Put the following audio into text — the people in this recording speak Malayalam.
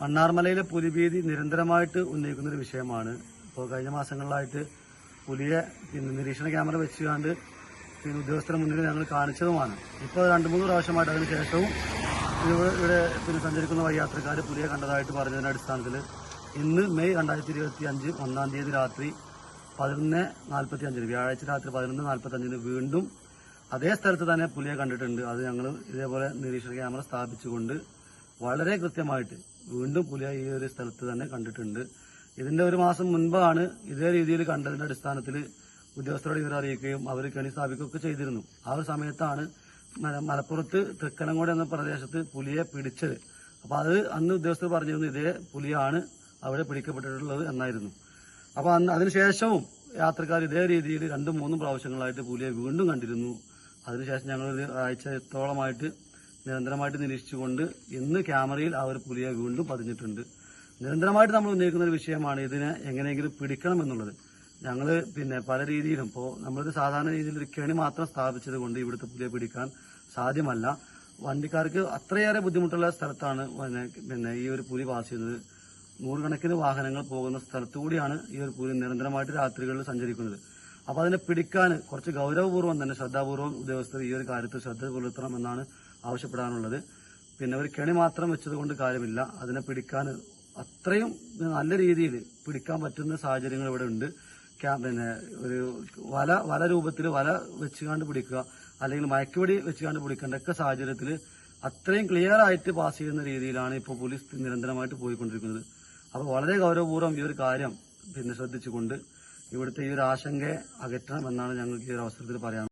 മണ്ണാർമലയിലെ പുലിഭീതി നിരന്തരമായിട്ട് ഉന്നയിക്കുന്ന ഒരു വിഷയമാണ്. ഇപ്പോൾ കഴിഞ്ഞ മാസങ്ങളിലായിട്ട് പുലിയെ നിരീക്ഷണ ക്യാമറ വെച്ചുകൊണ്ട് പിന്നെ ഉദ്യോഗസ്ഥരുടെ മുന്നിൽ ഞങ്ങൾ കാണിച്ചതുമാണ്. ഇപ്പോൾ രണ്ട് മൂന്ന് പ്രാവശ്യമായിട്ട് അതിന് ശേഷവും ഇവിടെ പിന്നെ സഞ്ചരിക്കുന്ന വഴിയാത്രക്കാർ പുലിയെ കണ്ടതായിട്ട് പറഞ്ഞതിന്റെ അടിസ്ഥാനത്തിൽ ഇന്ന് മെയ് രണ്ടായിരത്തി ഇരുപത്തി അഞ്ച് ഒന്നാം തീയതി രാത്രി പതിനൊന്ന് നാൽപ്പത്തി അഞ്ചിന് വ്യാഴാഴ്ച രാത്രി പതിനൊന്ന് നാൽപ്പത്തി അഞ്ചിന് വീണ്ടും അതേ സ്ഥലത്ത് തന്നെ പുലിയെ കണ്ടിട്ടുണ്ട്. അത് ഞങ്ങൾ ഇതേപോലെ നിരീക്ഷണ ക്യാമറ സ്ഥാപിച്ചുകൊണ്ട് വളരെ കൃത്യമായിട്ട് വീണ്ടും പുലിയ ഈ ഒരു സ്ഥലത്ത് തന്നെ കണ്ടിട്ടുണ്ട്. ഇതിന്റെ ഒരു മാസം മുൻപാണ് ഇതേ രീതിയിൽ കണ്ടതിന്റെ അടിസ്ഥാനത്തിൽ ഉദ്യോഗസ്ഥരോട് ഇവരെ അറിയിക്കുകയും അവർ കെണി സ്ഥാപിക്കുകയൊക്കെ ചെയ്തിരുന്നു. ആ ഒരു സമയത്താണ് മല- മലപ്പുറത്ത് തൃക്കനങ്ങോട് എന്ന പ്രദേശത്ത് പുലിയെ പിടിച്ചത്. അപ്പൊ അത് അന്ന് ഉദ്യോഗസ്ഥർ പറഞ്ഞിരുന്നു ഇതേ പുലിയാണ് അവിടെ പിടിക്കപ്പെട്ടിട്ടുള്ളത് എന്നായിരുന്നു. അപ്പൊ അന്ന് അതിനുശേഷവും യാത്രക്കാർ ഇതേ രീതിയിൽ രണ്ടും മൂന്നും പ്രാവശ്യങ്ങളായിട്ട് പുലിയെ വീണ്ടും കണ്ടിരുന്നു. അതിനുശേഷം ഞങ്ങൾ ഒരു ആഴ്ചത്തോളമായിട്ട് നിരന്തരമായിട്ട് നിരീക്ഷിച്ചുകൊണ്ട് ഇന്ന് ക്യാമറയിൽ ആ ഒരു പുലിയെ വീണ്ടും പതിഞ്ഞിട്ടുണ്ട്. നിരന്തരമായിട്ട് നമ്മൾ ഉന്നയിക്കുന്ന ഒരു വിഷയമാണ് ഇതിനെ എങ്ങനെയെങ്കിലും പിടിക്കണം എന്നുള്ളത് ഞങ്ങൾ പിന്നെ പല രീതിയിലും ഇപ്പോൾ നമ്മളൊരു സാധാരണ രീതിയിൽ ഒരു കെണി മാത്രം സ്ഥാപിച്ചത് കൊണ്ട് ഇവിടുത്തെ പുലിയെ പിടിക്കാൻ സാധ്യമല്ല. വണ്ടിക്കാർക്ക് അത്രയേറെ ബുദ്ധിമുട്ടുള്ള സ്ഥലത്താണ് പിന്നെ ഈ ഒരു പുലി പാസ് ചെയ്യുന്നത്. നൂറുകണക്കിന് വാഹനങ്ങൾ പോകുന്ന സ്ഥലത്തുകൂടിയാണ് ഈ ഒരു പുലി നിരന്തരമായിട്ട് രാത്രികളിൽ സഞ്ചരിക്കുന്നത്. അപ്പോൾ അതിനെ പിടിക്കാൻ കുറച്ച് ഗൗരവപൂർവം തന്നെ ശ്രദ്ധാപൂർവം ഉദ്യോഗസ്ഥർ ഈ ഒരു കാര്യത്തിൽ ശ്രദ്ധ പുലർത്തണം എന്നാണ് ആവശ്യപ്പെടാനുള്ളത്. പിന്നെ ഒരു കെണി മാത്രം വെച്ചതുകൊണ്ട് കാര്യമില്ല. അതിനെ പിടിക്കാൻ അത്രയും നല്ല രീതിയിൽ പിടിക്കാൻ പറ്റുന്ന സാഹചര്യങ്ങൾ ഇവിടെ ഉണ്ട്. പിന്നെ ഒരു വല വല രൂപത്തിൽ വല വെച്ചുകാണ്ട് പിടിക്കുക അല്ലെങ്കിൽ മയക്കുപടി വെച്ചുകാണ്ട് പിടിക്കേണ്ട ഒക്കെ സാഹചര്യത്തിൽ അത്രയും ക്ലിയർ ആയിട്ട് പാസ് ചെയ്യുന്ന രീതിയിലാണ് ഇപ്പോൾ പോലീസ് നിരന്തരമായിട്ട് പോയിക്കൊണ്ടിരിക്കുന്നത്. അപ്പോൾ വളരെ ഗൗരവപൂർവം ഈ ഒരു കാര്യം പിന്നെ ശ്രദ്ധിച്ചുകൊണ്ട് ഇവിടുത്തെ ഈ ഒരു ആശങ്കയെ അകറ്റണം എന്നാണ് ഞങ്ങൾക്ക് ഈ ഒരു അവസരത്തിൽ പറയാൻ